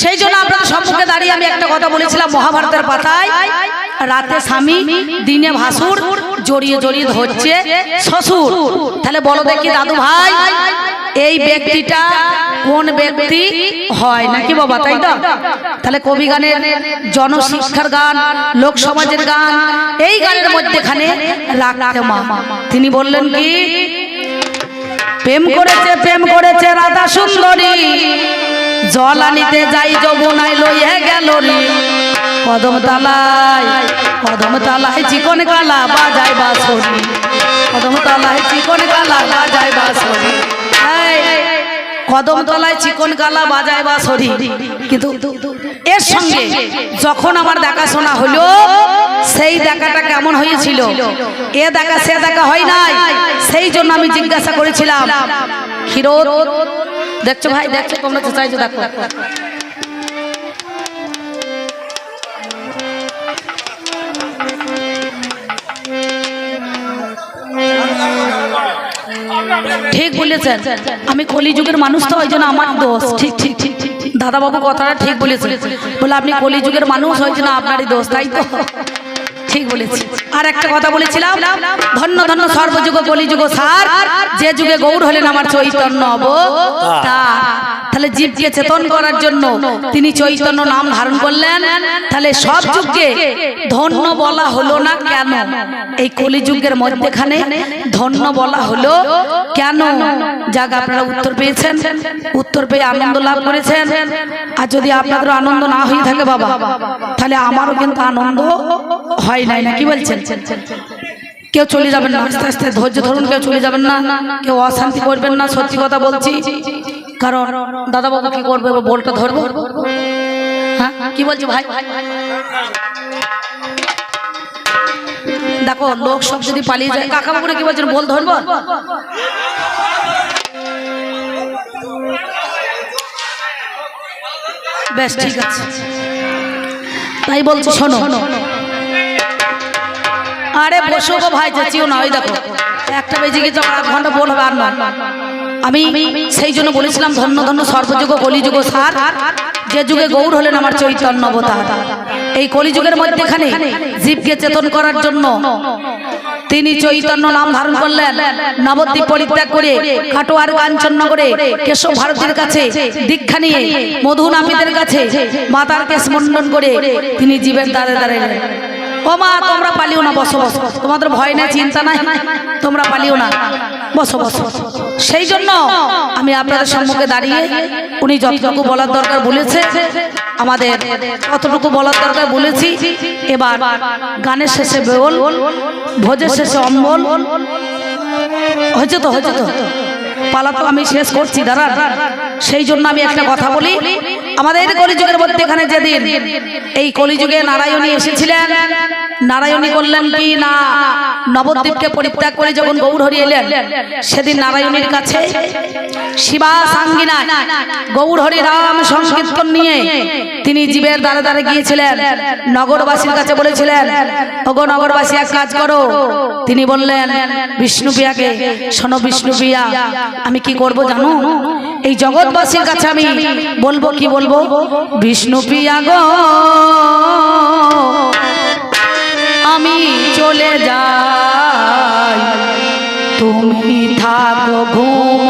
সেই জন্য আপনাদের সম্মুখে দাঁড়িয়ে আমি একটা কথা বলেছিলাম মহাভারতের পাতায়। রাতে স্বামী দিনে ভাসুর, জড়িয়ে জড়িয়ে ধরছে শ্বশুর। তাহলে বলো দেখি দাদু ভাই, এই ব্যক্তিটা কোন ব্যক্তি? হয় নাকি বাবা, তাই তো? তাহলে কবি গানের জনশিক্ষার গান, লোক সমাজের গান, এই গানের মধ্যেখানে রাখতে মা। তিনি বললেন কি, প্রেম করেছে প্রেম করেছে রাধা সুন্দরী। জল আনিতে যাই যমুনায় লইয়া গেল রে। কদম তালায় কদম তালায় চিকন কালা বাজায় বাসরি। কদম তলায় চিকন কালা বাজায় বাসরি। কদম তলায় চিকন কালা বাজায় বাসরি। কিন্তু এর সঙ্গে যখন আমার দেখাশোনা হলো, সেই দেখাটা কেমন হয়েছিল? এ দেখা সে দেখা হয় নাই। সেই জন্য আমি জিজ্ঞাসা করেছিলাম ক্ষীর দেখছ ভাই দেখছ তোমরা চাইছো দেখো। ঠিক বলেছেন। আমি কলিযুগের মানুষ তো ওই জন্য আমার দোষ। ঠিক ঠিক ঠিক। দাদাবাবু কথাটা ঠিক বলেছেন। বলে আপনি কলিযুগের মানুষ জন্য আপনারই দোষ তাই তো? ঠিক বলেছি। আর একটা কথা বলেছিলাম ধন্য ধন্য সর্বযুগ কলিযুগ সার যে যুগে গৌর হলেন আমার চৈতন্য অবতার তাহলে জীবকে চেতন করার জন্য তিনি চৈতন্য নাম ধারণ করলেন। তাহলে সব যুগকে ধন্য বলা হলো না কেন? এই কলিযুগের মধ্যেখানে ধন্য বলা হলো কেন? যাক আপনারা উত্তর পেয়েছেন। উত্তর পেয়ে আনন্দ লাভ করেছেন। আর যদি আপনাদের আনন্দ না হয়ে থাকে বাবা তাহলে আমারও কিন্তু আনন্দ হয় নাই না কি বলছেন? কেউ চলে যাবেন না আস্তে আস্তে ধৈর্য ধরুন কেউ চলে যাবেন না কেউ অশান্তি করবেন না সত্যি কথা বলছি। কারণ দাদা বাবু কি করবে বলটা ধরবো? হ্যাঁ কি বলছি ভাই? দেখো লোক সব যদি পালিয়ে যায় কাকা বাবুরা কি বলছেন বল ধরবো? বেশ ঠিক আছে। তাই বলছি শোনো আরে বসো গো ভাই চেঁচিও না, ওই দেখো। একটা বেজে গেছে আধ ঘণ্টা বল আর নয়। আমি সেই জন্য বলেছিলাম, ধন্য ধন্য, সর্বযুগ, কলিযুগ, সার। যে যুগে গৌর হলেন আমার চৈতন্য অবতার। এই কলিযুগের মধ্যেখানে জীবকে চেতন করার জন্য তিনি চৈতন্য নাম ধারণ করলেন। নবদ্বীপ পরিত্যাগ করে কাটোয়ার কাঞ্চন নগরে কেশব ভারতীর কাছে দীক্ষা নিয়ে মধু নাপিতের কাছে মাতার কেশ মন্ডন করে তিনি জীবের দ্বারে দ্বারে ও তোমরা পালিও না, বসো বসো। তোমাদের ভয় নাই, চিন্তা নাই। তোমরা পালিও না। বসো বসো। সেই জন্য আমি আপনাদের সম্মুখে দাঁড়িয়ে উনি যতটুকু বলার দরকার বলেছে, আমাদের কতটুকু বলার দরকার বলেছি। এবার গানের শেষে বেল ভোজের শেষে অম্বল। হয়েছে তো হয়েছে তো। পালা তো আমি শেষ করছি দাঁড়া সেই জন্য আমি একটা কথা বলি। আমাদের কলিযুগের মধ্যে এখানে যেদিন এই কলিযুগে নারায়ণী এসেছিলেন, নারায়ণী করলেন কি, না, নবদ্বীপকে পরিত্যাগ করে যখন গৌরহরি এলেন, সেদিন নারায়ণীর কাছে শিবা সাঙ্গিনা গৌরহরি রাম সংকীর্তন নিয়ে তিনি জীবের দ্বারে দ্বারে গিয়েছিলেন। নগরবাসীর কাছে বলেছিলেন, ওগো নগরবাসী, এক কাজ করো। তিনি বললেন বিষ্ণুপ্রিয়াকে শোনো বিষ্ণুপ্রিয়া আমি কি করব জানো? এই জগৎবাসীর কাছে আমি বলব কি বলব? বিষ্ণুপ্রিয়া গো, আমি চলে যাই। তুমি থাকো ঘুম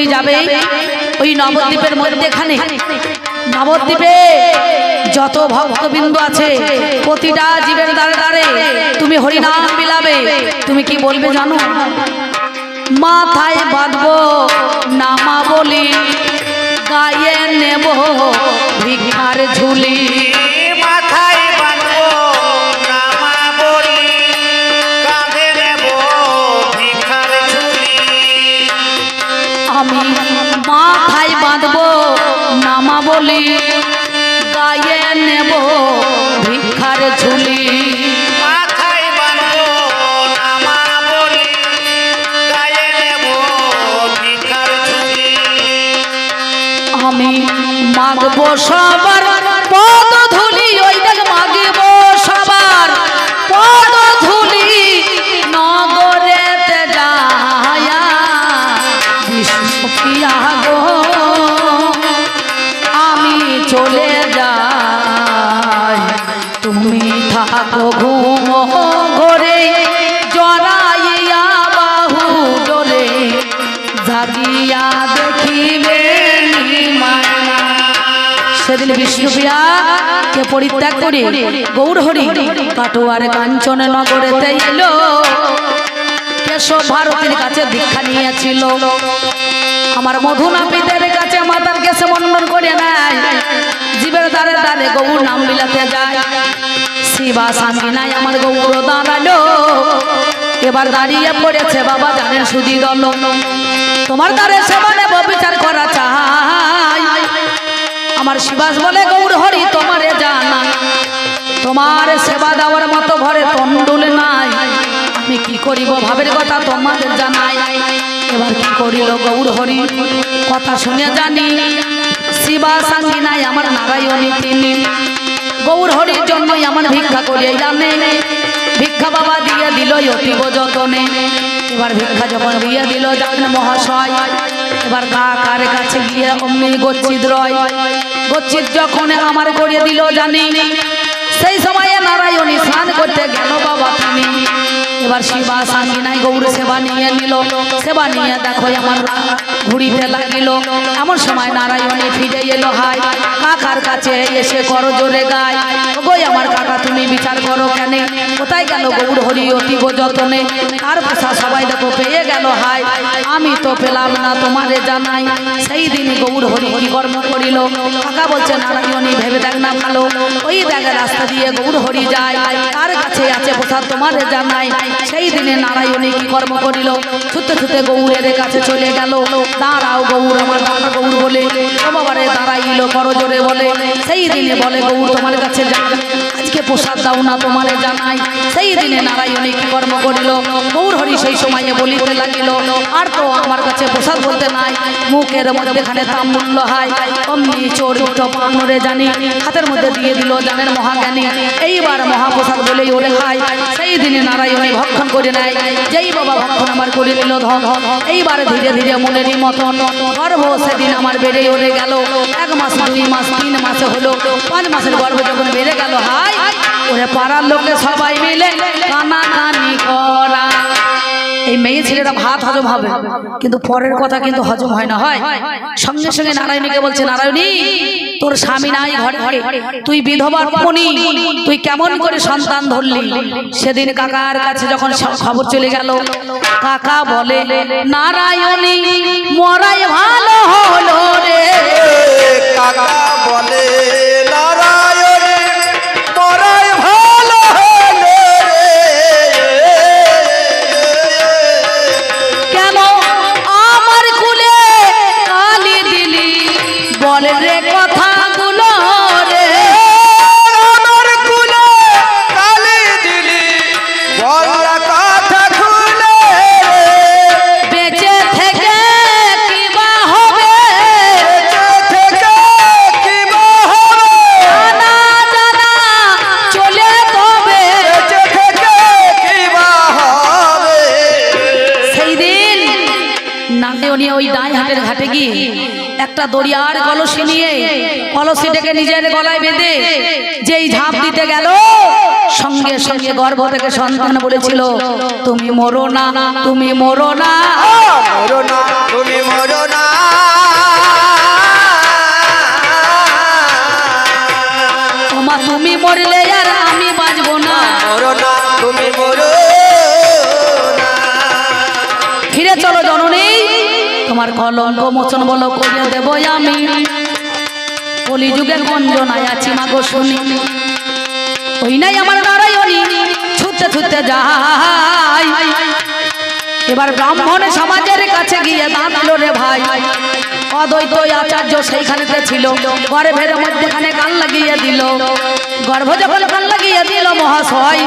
তুমি যাবে ওই নবদ্বীপের মধ্যেখানে। নবদ্বীপে যত ভক্তবিন্দু আছে, প্রতিটা জীবের দ্বারে দ্বারে তুমি হরিনাম বিলাবে। তুমি কি বলবে জানো? মাথায় বাঁধবো নামা বলি গায়ে নেব ভিক্ষার ঝুলি। মাথায় বাঁধবো নামা বলি গায়ে নেব ভিক্ষার ঝুলি। আমি মাগবো সবার পদ ধুলি ওই সেদিন কে পরিত্যাগ করে গৌর হরি কাটোয়ার কাঞ্চন নগরেতে এলো। কেশব ভারতীর কাছে দীক্ষা নিয়েছিল। আমার কাছে মাতার মন্ডন করে জীবের দ্বারে দ্বারে গৌর নাম বিলাতে যায়। শিবা স্বামী নাই আমার গৌর দাঁড়াল। এবার দাঁড়িয়ে পড়েছে বাবা জানেন সুদি দল তোমার দ্বারে সেবা নেব, বিচার করা চাই। আমার শিবাস বলে গৌর হরি তোমারে জানা। তোমার সেবা দেওয়ার মতো ঘরে তন্ডুল নাই। আমি কি করিব ভাবের কথা তোমাদের জানাই। এবার কি করিল গৌর হরি কথা শুনে জানি শিবা সাঙ্গি নাই আমার নারায়ণী তিনি। গৌর হরির জন্যই আমার ভিক্ষা করিয়া জানে ভিক্ষা বাবা দিয়ে দিল অতীব যতনে। এবার ভিক্ষা যখন দিয়ে দিল জানেন মহাশয়, এবার কাকার কাছে গিয়ে অমনি গচ্ছিত রয়। গচ্ছিত যখন আমার গড়িয়ে দিল জানি। সেই সময়ে নারায়ণী স্নান করতে গেল বাবা থানি এবার শিবা সাঙ্গি নাই, গৌর সেবা নিয়ে নিল। সেবা নিয়ে দেখো আমার ঘুরিতে লাগিল। এমন সময় নারায়ণে ফিরে এলো হাই কাকার কাছে এসে করো জোরে গায়। গই আমার কাকা, তুমি বিচার করো কেন? কোথায় গেল গৌর হরি অতীব যতনে? আর পোষা সবাই দেখো পেয়ে গেল হাই আমি তো পেলাম না তোমারে জানাই। সেই দিন গৌর হরি কি কর্ম করিল? কাকা বলছে, নারায়ণী, ভেবে দেখ না ভালো। ওই দেখে, রাস্তা দিয়ে গৌর হরি যায়। তার কাছে আছে প্রসাদ তোমারে জানাই? সেই দিনে নারায়ণী কি কর্ম করিল? ছুটতে ছুটে গৌরের কাছে চলে গেল। দাঁড়াও গৌর আমার দাঁড়া গৌর বলে। দাঁড়াইল, করো জোরে বলে। সেই দিনে বলে, গৌর তোমার কাছে যাই আজকে প্রসাদ দাও না তোমারে জানাই। সেই দিনে নারায়ণী কি কর্ম করিল? গৌর হরি সেই সময়ে বলিতে লাগিল, আর তো আমার কাছে প্রসাদ বলতে নাই। মুখের মধ্যেখানে তাম মূল্য হয়। অমনি চোর পানরে জানি। হাতের মধ্যে দিয়ে দিল জানেন মহাজ্ঞানী। এইবার মহাপ্রসাদ বলেই ওরে খাই সেই দিনে নারায়ণী ভক্ষণ করে নেয়। যেই বাবা ভক্ষণ আমার করে নিল ধন। এইবার ধীরে ধীরে মনেরই মতন গর্ভ সেদিন আমার বেড়ে উঠে গেল। এক মাস দুই মাস, তিন মাসে হলো। পাঁচ মাসের গর্ভ যখন বেড়ে গেল হাই ওরে পাড়ার লোকে সবাই মিলে কানা কানি করা। এই মেয়ে ছেলেরা ভাত হজম হবে। কিন্তু পরের কথা কিন্তু হজম হয় না, হয়? সঙ্গে সঙ্গে নারায়ণীকে বলছে, নারায়ণী, তোর স্বামী নাই ঘরে। ঘরে তুই বিধবা পণি। তুই কেমন করে সন্তান ধরলি? সেদিন কাকার কাছে যখন খবর চলে গেল, কাকা বলে, নারায়ণী, মরাই ভালো হলো রে। কাকা বলে দিয়ে নিয়ে ওই ডাই হাটের ঘাটে গিয়ে একটা দরিয়ার কলসি নিয়ে কলসিটাকে নিজের গলায় বেঁধে যেই ঝাঁপ দিতে গেল সঙ্গে সঙ্গে গর্ভ থেকে সন্তান বলেছিল তুমি মরো না তুমি মরো না। তুমি মরো না। তুমি মরলে আর আমি বাঁচবো না। তুমি মরো ফিরে চলো তোমার কলঙ্ক মোচন বলো করে দেব আমি। কলিযুগে গঞ্জনায় আছি মাগো শুনি। ওই নাই আমার নারায়ণী ছুটতে ছুটতে যাই। এবার ব্রাহ্মণ সমাজের কাছে গিয়ে দাঁড়াল রে ভাই। অদ্বৈত আচার্য সেইখানেতে ছিল। গর্ভের মধ্যেখানে কান লাগিয়ে দিল। গর্ভ যখন কান লাগিয়ে দিল মহাশয়,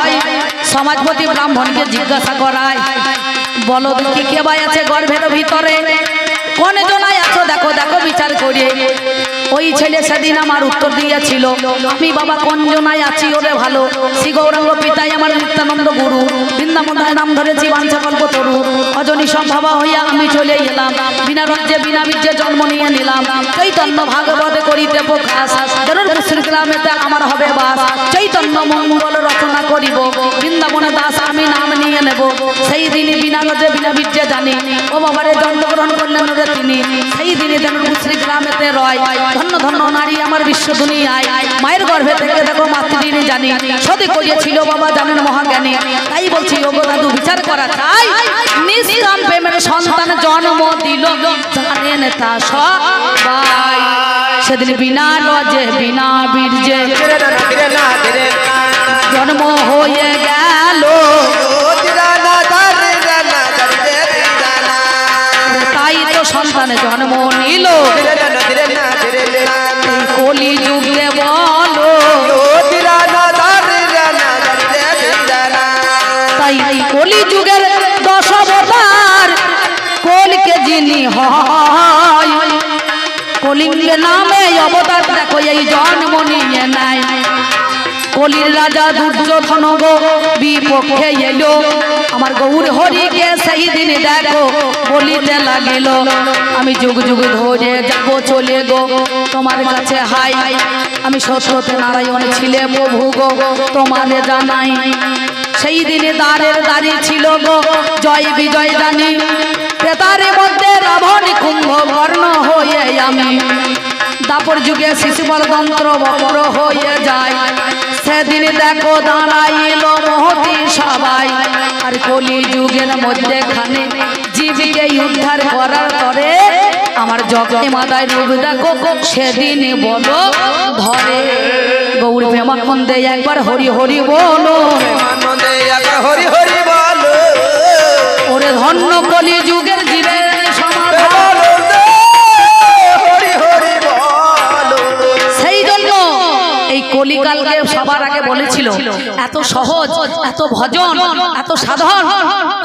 সমাজপতি ব্রাহ্মণকে জিজ্ঞাসা করায়, বলো দেখি কে ভাই আছে গর্ভের ভিতরে? কোন জনায় আছো, দেখো দেখো, বিচার করে ওই ছেলে সেদিন আমার উত্তর দিয়েছিল, আমি বাবা কোন জনায় আছি ওরে ভালো? শ্রী পিতাই আমার নিত্যানন্দ গুরু। বৃন্দাবনায় নাম ধরেছি বাঞ্ছা কল্প তরু। অজনী সম্ভাবা হইয়া আমি চলে এলাম। বিনা রাজ্যে বিনা বীর্যে জন্ম নিয়ে নিলাম। চৈতন্য ভাগবত করিতে প্রকাশ। গরুর শ্রীগ্রামেতে আমার হবে বাস। চৈতন্য মঙ্গল রচনা করিব। সেই দিনই বিনা লজ্জে বিনা বীর্যে জানি। ও বাবারে জন্মগ্রহণ করলেন রে তিনি। সেই দিনই ধনুর শ্রীগ্রামেতে রয়। ধন্য ধন্য নারী আমার বিশ্ব দুনিয়ায়। মায়ের গর্ভে থেকে দেখো মাতৃঋণী জানি। সতী করিয়েছিল বাবা জানেন মহাজ্ঞানী। তাই বলছি ও দাদু বিচার করা চাই। নিষ্কাম প্রেমের সন্তান জন্ম দিল জানেন তা সবাই। সেদিন বিনা লজে বিনা বীর্যে জন্ম হয়ে গেল। সন্তান জন্ম নিল। কলি যুগে বলো। তাই কলি যুগের দশ কলিকে যিনি হয় কলিঙ্গ নামে অবতার দেখো, এই জন্ম নিয়ে নাই। কলির রাজা দুর্যোধন গো, বিপক্ষে এলো। আমার গৌর হরিকে সেই দিন দেখো, বলিতে লাগিল, আমি যুগ যুগ ধরে যাব চলে গো, তোমার কাছে হাই। আমি সত্যতে নারায়ণ ছিলে প্রভু গো, তোমারে জানাই। সেই দিনে দ্বারের দাঁড়িয়ে ছিল গো, জয় বিজয় জানি। ক্রেতারে মধ্যে রাবণ কুম্ভ বর্ণ হয়ে আমি। দাপর যুগে শিশুবল তন্ত্র বক্র হয়ে যায়। সেদিন দেখো দাঁড়াইল মহতি সবাই। আর কলি যুগের মধ্যেখানে জীবিকে উদ্ধার করার পরে আমার জগে মাথায় রূপ দেখো সেদিন বলো ধরে গৌর প্রেমানন্দে একবার হরি হরি বলো। হরি হরি বলো। ওরে ধন্য কলি যুগের জীবের সবার আগে বলেছিল, এত সহজ, এত ভজন, এত সাধন।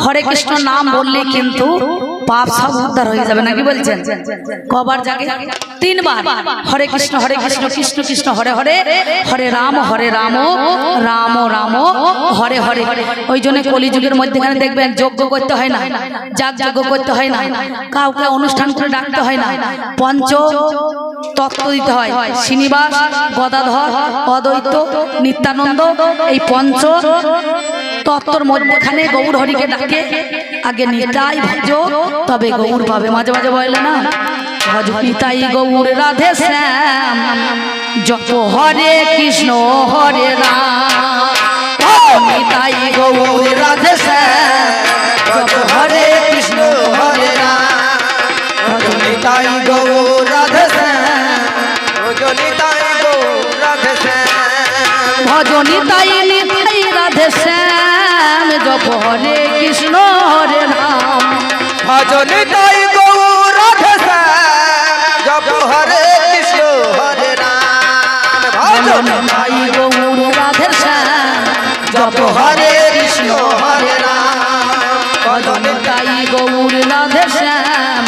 হরে কৃষ্ণ নাম বললে কিন্তু পাপ সব উদ্ধার হয়ে যাবে, নাকি বলছেন? কবার জাগে? তিনবার। হরে কৃষ্ণ হরে কৃষ্ণ কৃষ্ণ কৃষ্ণ, হরে হরে হরে রাম হরে রাম রাম রাম, হরে হরে। ওই জন্য কলিযুগের মধ্যেখানে দেখবেন যজ্ঞ করতে হয় না, যাগ যজ্ঞ করতে হয় না, কাউকে অনুষ্ঠান করে ডাকতে হয় না, পঞ্চ তত্ত্ব দিতে হয়। শ্রীনিবাস, গদাধর, অদ্বৈত, নিত্যানন্দ, এই পঞ্চ তত্ত্বর মধ্যখানে গৌর হরিকে ডাকে। আগে নিতাই ভজ, তবে গৌর পাবে মাঝে মাঝে বলে না, ভজ নিতাই গৌর রাধে শ্যাম যত হরে কৃষ্ণ হরে রাম। কৃষ্ণ হরে রাম। ভজনীতাই গৌর রাধে শ্যাম জপ হরে কৃষ্ণ হরে রাম। ভজন তাই গৌর রাধে জপ হরে কৃষ্ণ হরে রাম। ভজনী তাই গৌর রাধে শ্যাম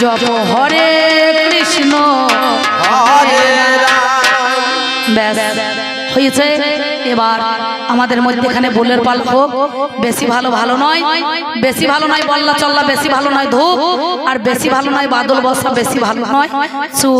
জপ হরে কৃষ্ণ হরে রাম। ব্যাস। হয়েছে। এবার আমাদের মধ্যেখানে বুলের পাল হোক বেশি ভালো ভালো নয়। বেশি ভালো নয় বল্লা চল্লা, বেশি ভালো নয় ধূপ। আর বেশি ভালো নয় বাদল বসা বেশি ভালো নয় সু